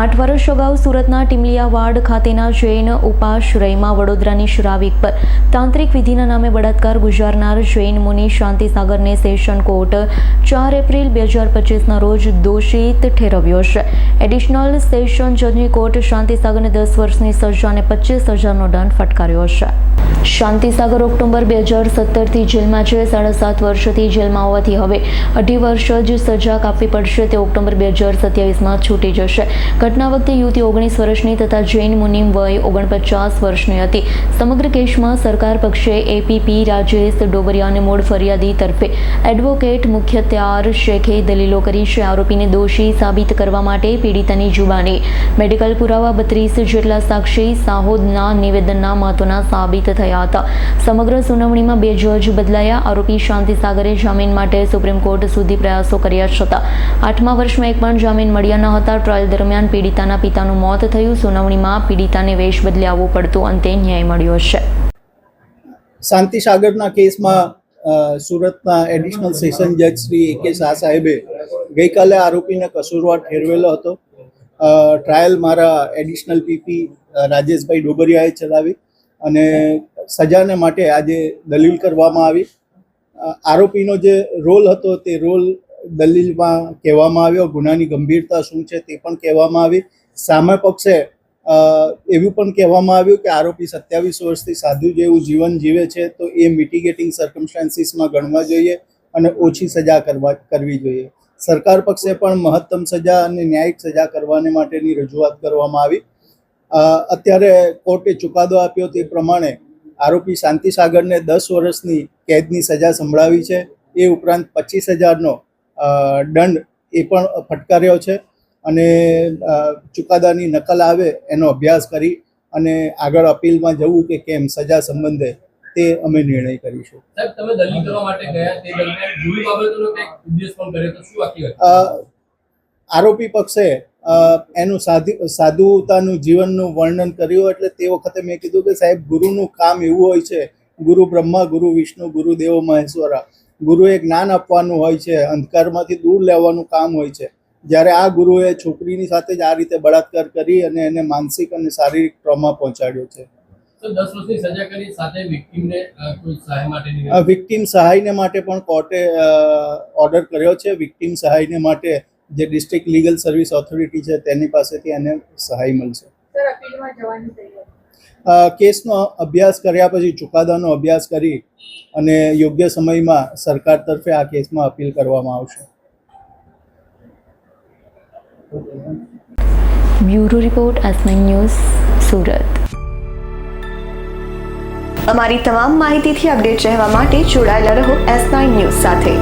આઠ વર્ષ અગાઉ સુરતના ટીમલિયાવાડ ખાતેના જૈન ઉપાશ્રયમાં વડોદરાની શ્રાવિક પર તાંત્રિક વિધિના નામે બળાત્કાર ગુજારનાર જૈન મુનિ શાંતિસાગરને સેશન કોર્ટ ચાર એપ્રિલ બે હજાર પચીસના રોજ દોષિત ઠેરવ્યો છે. એડિશનલ સેશન જજની કોર્ટ શાંતિસાગરને દસ વર્ષની સજા અને પચીસ હજારનો દંડ ફટકાર્યો છે. શાંતિસાગર ઓક્ટોબર બે હજાર સત્તરથી જેલમાં છે. સાડા સાત વર્ષથી જેલમાં હોવાથી હવે અઢી વર્ષ જ સજા કાપવી પડશે. તે ઓક્ટોબર બે હજાર સત્યાવીસમાં છૂટી જશે. ઘટના વખતે યુવતી ઓગણીસ વર્ષની તથા જૈન મુનિમ વય ઓગણપચાસ વર્ષની હતી. સમગ્ર કેસમાં સરકાર પક્ષે એપીપી રાજેશ ડોબરિયા અને મૂળ ફરિયાદી તરફે એડવોકેટ મુખ્યત્યાર શેખે દલીલો કરી છે. આરોપીને દોષી સાબિત કરવા માટે પીડિતાની જુબાની. મેડિકલ પુરાવા બત્રીસ જેટલા સાક્ષી સાહોદના નિવેદનના મહત્વના સાબિત થયા હતા. સમગ્ર સુનાવણીમાં બે જજ બદલાયા. આરોપી શાંતિ સાગરે જામીન માટે સુપ્રીમ કોર્ટ સુધી પ્રયાસો કર્યા છતાં આઠમા વર્ષમાં એક પણ જામીન મળ્યા ન હતા. ટ્રાયલ દરમિયાન પીડિતાના પિતાનું મોત થયું. સુનાવણીમાં પીડિતાને વેશ બદલી આવવું પડતું અંતે ન્યાય મળ્યો છે. શાંતિ સાગરના કેસમાં સુરતના એડિશનલ સેશન જજ શ્રી કે શાહ સાહેબે ગઈકાલે આરોપીને કસૂરવાર ઠેરવેલો હતો. ટ્રાયલ મારા એડિશનલ પીપી રાજેશભાઈ ડોબરિયાએ ચલાવી અને સજાને માટે આજે દલીલ કરવામાં આવી. આરોપીનો જે રોલ હતો તે રોલ દલીલમાં કહેવામાં આવ્યો, ગુનાની ગંભીરતા શું છે તે પણ કહેવામાં આવી. સામે પક્ષે એવું પણ કહેવામાં આવ્યું કે આરોપી સત્યાવીસ વર્ષથી સાધુ જેવું જીવન જીવે છે તો એ મિટિગેટિંગ સર્કમસ્ટાન્સીસમાં ગણવા જોઈએ અને ઓછી સજા કરવા, કરવી જોઈએ. સરકાર પક્ષે પણ મહત્તમ સજા અને ન્યાયિક સજા કરવાને માટેની રજૂઆત કરવામાં આવી. અત્યારે કોર્ટે ચુકાદો આપ્યો તે પ્રમાણે આરોપી શાંતિ સાગરને દસ વર્ષની કેદની સજા સંભળાવી છે. એ ઉપરાંત પચીસ હજારનો દંડ એ પણ ફટકાર્યો છે અને ચુકાદાની નકલ આવે એનો અભ્યાસ કરી અને આગળ અપીલમાં જવું કે કેમ સજા સંબંધે તે અમે નિર્ણય કરીશું. આરોપી પક્ષે એનું સાધુ સાધુતાનું જીવનનું વર્ણન કર્યું એટલે તે વખતે મેં કીધું કે સાહેબ ગુરુનું કામ એવું હોય છે ગુરુ બ્રહ્મા ગુરુ વિષ્ણુ ગુરુ દેવો મહેશ્વરા ગુરુએ જ્ઞાન આપવાનું હોય છે અંધકારમાંથી દૂર લેવાનું કામ હોય છે. જ્યારે આ ગુરુએ છોકરીની સાથે જ આ રીતે બળાત્કાર કરી અને એને માનસિક અને શારીરિક ટ્રોમા પહોંચાડ્યો છે. તો દસ વર્ષની સજા કરી સાથે વિક્ટીમને કોઈ સહાય માટેની વિક્ટીમ સહાયને માટે પણ કોર્ટે ઓર્ડર કર્યો છે. વિક્ટીમ સહાયને માટે જે ડિસ્ટ્રિક્ટ લીગલ સર્વિસ ઓથોરિટી છે તેની પાસેથી એને સહાય મળશે. કેસનો અભ્યાસ કર્યા પછી, ચુકાદાનો અભ્યાસ કરી અને યોગ્ય સમયમાં સરકાર તરફે આ કેસમાં અપીલ કરવામાં આવશે. Bureau report S news, Surat. અમારી તમામ માહિતીથી અપડેટ રહેવા માટે જોડાયેલા રહો એસ ન્યૂઝ સાથે.